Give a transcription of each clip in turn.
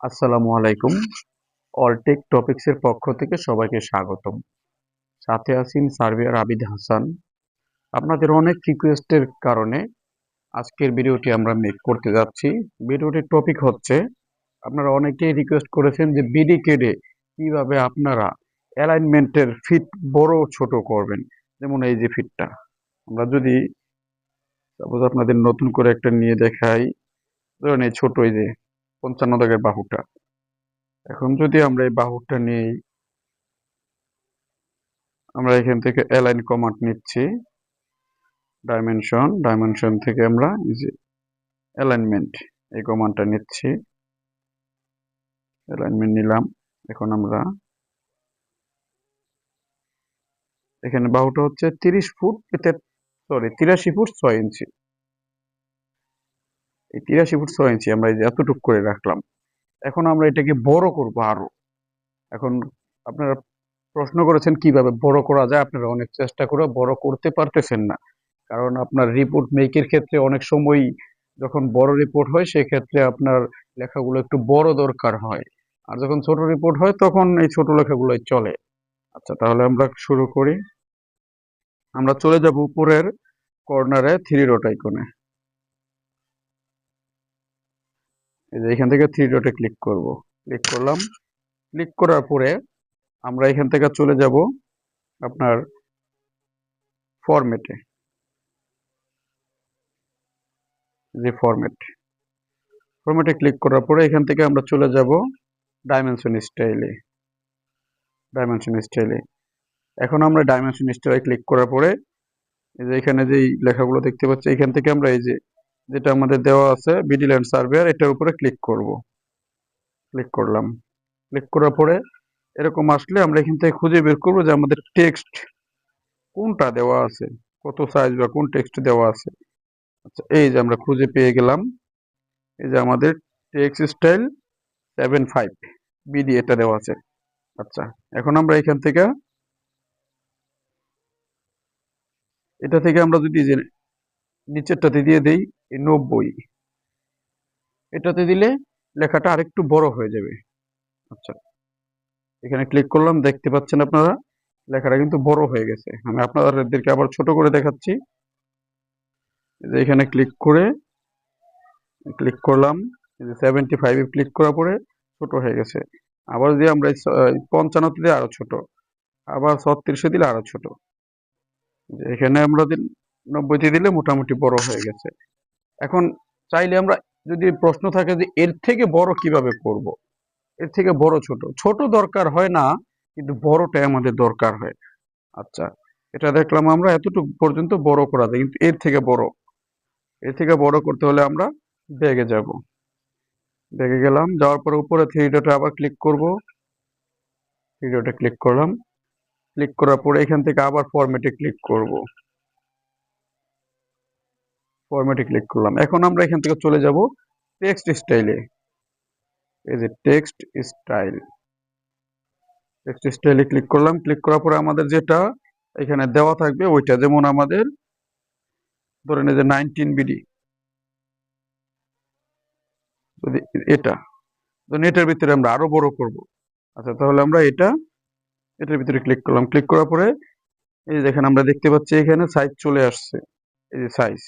আসসালামু আলাইকুম। অলটেক টপিক্সের পক্ষ থেকে সবাইকে স্বাগতম। সাথে আছেন সার্ভেয়ার আবিদ হাসান। আপনাদের অনেক রিকোয়েস্টের কারণে আজকের ভিডিওটি আমরা মেক করতে যাচ্ছি। ভিডিওটির টপিক হচ্ছে, আপনারা অনেকেই রিকোয়েস্ট করেছেন যে বিডি কেডে কীভাবে আপনারা অ্যালাইনমেন্টের ফিট বড় ছোট করবেন। যেমন এই যে ফিটটা আমরা যদি সাপোজ আপনাদের নতুন করে একটা নিয়ে দেখাই, ধরেন এই ছোট এই যে পঞ্চান্ন দাগের বাহুটা। এখন যদি আমরা এই বাহুটা নিই, আমরা এখান থেকে অ্যালাইন কমান্ড নিচ্ছি। ডাইমেনশন ডাইমেনশন থেকে আমরা যে অ্যালাইনমেন্ট এই কমান্ডটা নিচ্ছি। অ্যালাইনমেন্ট নিলাম, এখন আমরা এখানে বাহুটা হচ্ছে তিরিশ ফুট সরি তিরাশি ফুট ছয় ইঞ্চি। এই তিরাশি ফুট ছয় ইঞ্চি আমরা এতটুকু করে রাখলাম। এখন আমরা এটাকে বড় করব আরও। এখন আপনারা প্রশ্ন করেছেন কীভাবে বড় করা যায়, আপনারা অনেক চেষ্টা করে বড় করতে পারতেছেন না। কারণ আপনার রিপোর্ট মেকের ক্ষেত্রে অনেক সময় যখন বড় রিপোর্ট হয়, সেক্ষেত্রে আপনার লেখাগুলো একটু বড় দরকার হয়। আর যখন ছোট রিপোর্ট হয়, তখন এই ছোট লেখাগুলোই চলে। আচ্ছা তাহলে আমরা শুরু করি। আমরা চলে যাব উপরের কর্নারে থ্রি ডট আইকনে এই যে এখান থেকে থ্রি ডটে ক্লিক করব। ক্লিক করলাম। ক্লিক করার পরে আমরা এখান থেকে চলে যাব আপনার ফরম্যাটে যে ফরম্যাট ফরম্যাটে ক্লিক করার পরে এখান থেকে আমরা চলে যাব ডাইমেনশন স্টাইলে ডাইমেনশন স্টাইলে এখন আমরা ডাইমেনশন স্টাইলে ক্লিক করার পরে এই যে এখানে যেই লেখাগুলো দেখতে পাচ্ছি, এখান থেকে আমরা এই যে যেটা আমাদের দেওয়া আছে বিডিল্যান্ড সার্ভেয়ার এটার উপরে ক্লিক করব। ক্লিক করলাম। ক্লিক করার পরে এরকম আসলে আমরা এখান থেকে খুঁজে বের করব যে আমাদের টেক্সট কোনটা দেওয়া আছে, কত সাইজ বা কোন টেক্সট দেওয়া আছে। আচ্ছা এই যে আমরা খুঁজে পেয়ে গেলাম। এই যে আমাদের text style seven five BD এটা দেওয়া আছে। আচ্ছা এখন আমরা এখান থেকে, এটা থেকে আমরা যদি নিচেরটাতে দিয়ে দেই এই নব্বই। এটাতে দিলে লেখাটা আরেকটু বড় হয়ে যাবে। আচ্ছা এখানে ক্লিক করলাম, দেখতে পাচ্ছেন আপনারা? লেখাটা কিন্তু বড় হয়ে গেছে। আমি আপনাদেরকে আবার ছোট করে দেখাচ্ছি। এখানে ক্লিক করে ক্লিক করলাম সেভেন্টি ফাইভে ক্লিক করার পরে ছোট হয়ে গেছে। আবার যদি আমরা পঞ্চান্নতে দিলে আরও ছোট। আবার ছত্রিশে দিলে আরও ছোট। এখানে আমরা নব্বইতে দিলে মোটামুটি বড় হয়ে গেছে। এখন চাইলে আমরা যদি প্রশ্ন থাকে যে এর থেকে বড় কীভাবে করব। এর থেকে বড় ছোট। ছোট দরকার হয় না, কিন্তু বড়টাই আমাদের দরকার হয়। আচ্ছা এটা দেখলাম আমরা এতটুকু পর্যন্ত বড় করা যায়, কিন্তু এর থেকে বড়। এর থেকে বড় করতে হলে আমরা ব্যাগে যাব। ব্যাগে গেলাম, যাওয়ার পরে উপরে থ্রি আবার ক্লিক করব। থ্রি ক্লিক করলাম। ক্লিক করার পরে এখান থেকে আবার ফরম্যাটে ক্লিক করব। ফরম্যাটে ক্লিক করলাম। এখন আমরা এখান থেকে চলে যাব টেক্সট স্টাইলে এই যে টেক্সট স্টাইল টেক্সট স্টাইলে ক্লিক করলাম। ক্লিক করার পরে আমাদের যেটা এখানে দেওয়া থাকবে ওইটা যেমন আমাদের ধরেন এই যে নাইনটিন বিডি যদি এটা। এটার ভিতরে আমরা আরও বড় করব। আচ্ছা তাহলে আমরা এটা এটার ভিতরে ক্লিক করলাম। ক্লিক করার পরে এই দেখেন আমরা দেখতে পাচ্ছি এখানে সাইজ চলে আসছে। এই যে সাইজ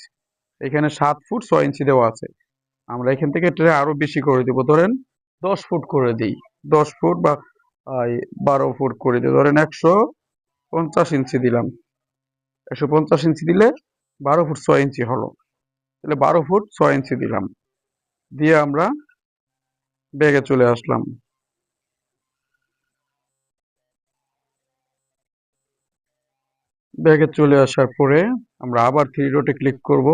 এখানে সাত ফুট ছয় ইঞ্চি দেওয়া আছে। আমরা এখান থেকে এটা আরও বেশি করে দিব। ধরেন দশ ফুট করে দিই। দশ ফুট বা বারো ফুট করে দিই। ধরেন একশো পঞ্চাশ ইঞ্চি দিলাম। একশো পঞ্চাশ ইঞ্চি দিলে বারো ফুট ছয় ইঞ্চি হলো। তাহলে বারো ফুট ছয় ইঞ্চি দিলাম। দিয়ে আমরা ব্যাগে চলে আসলাম। ব্যাগে চলে আসার পরে আমরা আবার থ্রি ডটে ক্লিক করব।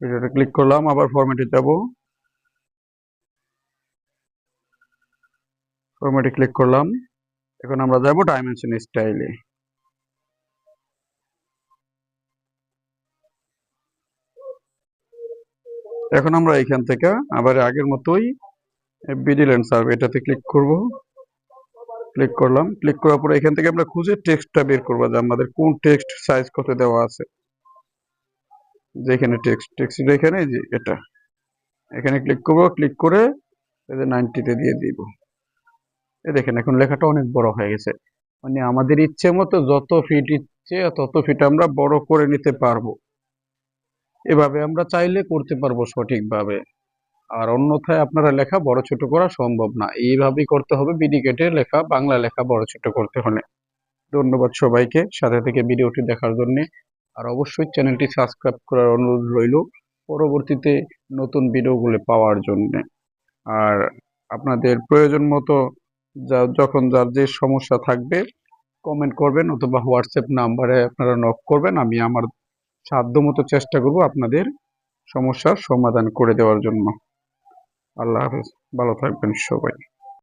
থ্রি ক্লিক করলাম, আবার ফরম্যাটে যাব। ফরম্যাটে ক্লিক করলাম। এখন আমরা যাব ডাইমেনশন স্টাইলে এখন আমরা এখান থেকে আবার আগের মতোই বিডিল্যান্ড সার্ভে এটাতে ক্লিক করব। ক্লিক করলাম। ক্লিক করার পরে এখান থেকে আমরা খুঁজে টেক্সটটা বের করব যে আমাদের কোন টেক্সট সাইজ কত দেওয়া আছে। যেখানে টেক্সট টেক্সট এখানে যে এটা। এখানে ক্লিক করব ক্লিক করে যে নাইনটিতে দিয়ে দিব। এই দেখেন, এখন লেখাটা অনেক বড় হয়ে গেছে। মানে আমাদের ইচ্ছে মতো যত ফিট ইচ্ছে, তত ফিট আমরা বড় করে নিতে পারব। এভাবে আমরা চাইলে করতে পারব সঠিকভাবে। আর অন্যথায় আপনারা লেখা বড় ছোট করা সম্ভব না। এইভাবেই করতে হবে। বিডিকেটে লেখা, বাংলা লেখা বড় ছোট করতে হলে। ধন্যবাদ সবাইকে। সাথে থেকে ভিডিওটি দেখার জন্য আর অবশ্যই চ্যানেলটি সাবস্ক্রাইব করার অনুরোধ রইল পরবর্তীতে নতুন ভিডিওগুলো পাওয়ার জন্য। আর আপনাদের প্রয়োজন মতো যা, যখন যার যে সমস্যা থাকবে কমেন্ট করবেন অথবা হোয়াটসঅ্যাপ নাম্বারে আপনারা নক করবেন, আমি আমার সাধ্য মতো চেষ্টা করব আপনাদের সমস্যার সমাধান করে দেওয়ার জন্য। আল্লাহ হাফেজ, ভালো থাকবেন সবাই।